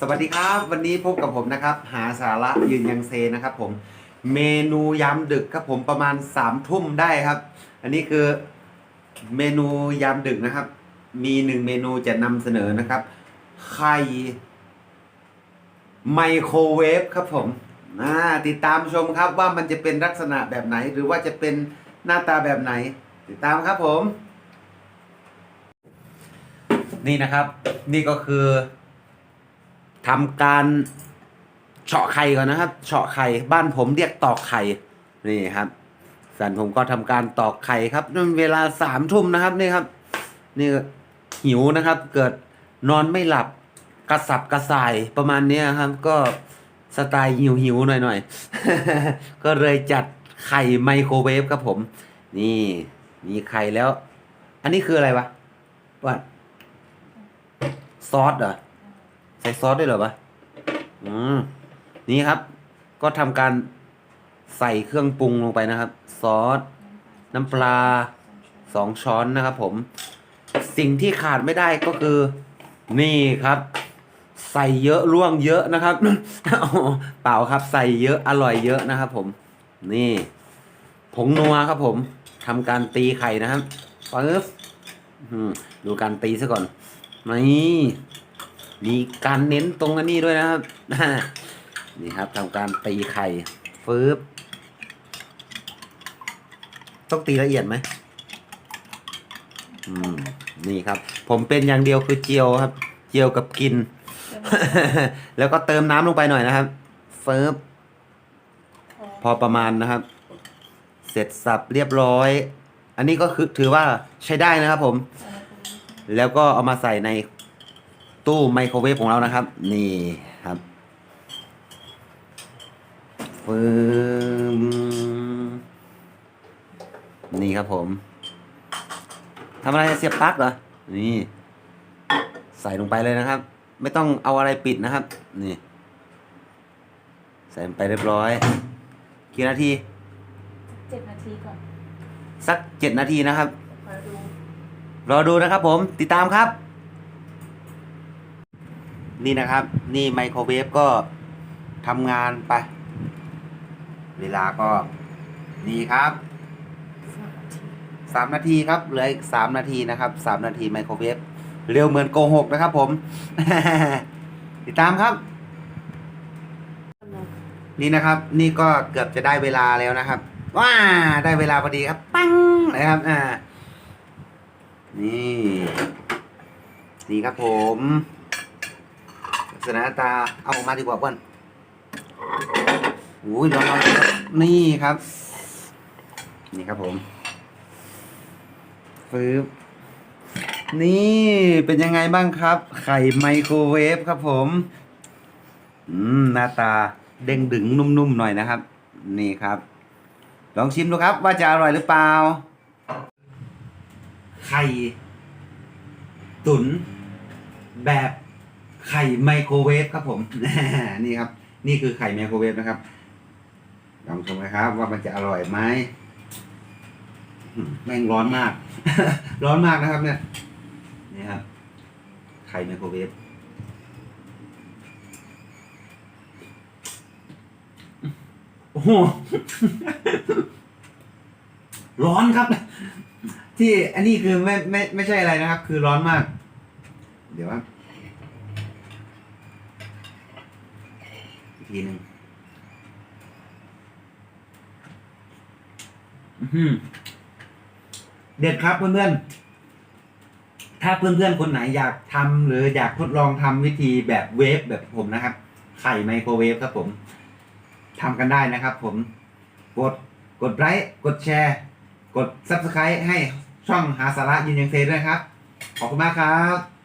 สวัสดีครับวันนี้พบกับผมนะครับ หาสาระยืนยังเซนะครับ ผมเมนูยามดึกครับผมประมาณสามทุ่มได้ครับ อันนี้คือเมนูยามดึกนะครับ มีหนึ่งเมนูจะนำเสนอนะครับไข่ไมโครเวฟครับผมติดตามชมครับว่ามันจะเป็นลักษณะแบบไหน หรือว่าจะเป็นหน้าตาแบบไหน ติดตามครับผม นี่นะครับ นี่ก็คือ ทำการเฉาะไข่ก่อนนะครับเฉาะไข่บ้านผมเรียกตอกไข่นี่ครับแฟนผมก็ทำการตอกไข่ครับนันเวลาสามทุ่มนะครับนี่ครับ นี่หิวนะครับ เกิดนอนไม่หลับกระสับกระส่ายประมาณนี้ครับ ก็สไตล์หิวหิวหน่อยหน่อยก็เลยจัดไข่ไมโครเวฟครับผม นี่มีไข่แล้ว อันนี้คืออะไรวะว่าซอสเหรอ ส่ซอสด้วยเหรอวะอืมนี่ครับ ก็ทำการใส่เครื่องปรุงลงไปนะครับ ซอส น้ำปลาสองช้อนนะครับผม สิ่งที่ขาดไม่ได้ก็คือ นี่ครับ ใส่เยอะร่วงเยอะนะครับ เปล่าครับใส่เยอะอร่อยเยอะนะครับผม นี่ผงนัวครับผมทำการตีไข่นะครับปึ๊บดูการตีซะก่อนนี่ มีการเน้นตรงอันนี้ด้วยนะครับ นี่ครับทำการตีไข่ฟืบต้องตีละเอียดไหมอืม นี่ครับ ผมเป็นอย่างเดียวคือเจียวครับ เจียวกับกิน แล้วก็เติมน้ำลงไปหน่อยนะครับเฟิร์บพอประมาณนะครับ เสร็จสับเรียบร้อย อันนี้ก็คือถือว่าใช้ได้นะครับผม แล้วก็เอามาใส่ใน ตู้ไมโครเวฟของเรานะครับ นี่ครับฟึมนี่ครับผมทำอะไรเสียบปลั๊กเหรอ นี่ ใส่ลงไปเลยนะครับ ไม่ต้องเอาอะไรปิดนะครับ นี่ ใส่ลงไปเรียบร้อย กี่นาทีเจ็ดนาทีก่อน สักเจ็ดนาทีนะครับคอยดู รอดูนะครับผม ติดตามครับ นี่นะครับ นี่ไมโครเวฟก็ทำงานไป เวลาก็นี่ครับสามนาทีครับเหลืออีกสามนาทีนะครับสามนาทีไมโครเวฟเร็วเหมือนโกหกนะครับผม ติดตามครับ นี่นะครับ นี่ก็เกือบจะได้เวลาแล้วนะครับว้าได้เวลาพอดีครับปังนะครับอ่านี่นี่ครับผม ลักษณะหน้าตาเอาออกมาดีกว่าเพื่อนโอ้ยร้อนๆนี่ครับ นี่ครับผมฟืบนี่เป็นยังไงบ้างครับ ไข่ไมโครเวฟครับผม อืม หน้าตาเด้งดึงนุ่มๆหน่อยนะครับ นี่ครับ ลองชิมดูครับ ว่าจะอร่อยหรือเปล่า ไข่ ตุนแบบ ไข่ไมโครเวฟครับผม นี่ครับ นี่คือไข่ไมโครเวฟนะครับลองชมนะครับ ว่ามันจะอร่อยไหมแม่งร้อนมาก ร้อนมากนะครับ เนี่ย นี่ครับไข่ไมโครเวฟโอ้โหร้อนครับ ที่อันนี้คือไม่ไม่ไม่ใช่อะไรนะครับ คือร้อนมาก เดี๋ยวครับอีก ทีหนึ่งอื้อหือเด็ดครับเพื่อนๆ ถ้าเพื่อนๆ คนไหนอยากทำหรืออยากทดลองทำวิธีแบบเวฟแบบผมนะครับ ไข่ไมโครเวฟครับผมทำกันได้นะครับผม กดกดไลค์กดแชร์ กด subscribe ให้ช่องหาสาระยืนยังเซด้วยครับ ขอบคุณมากครับ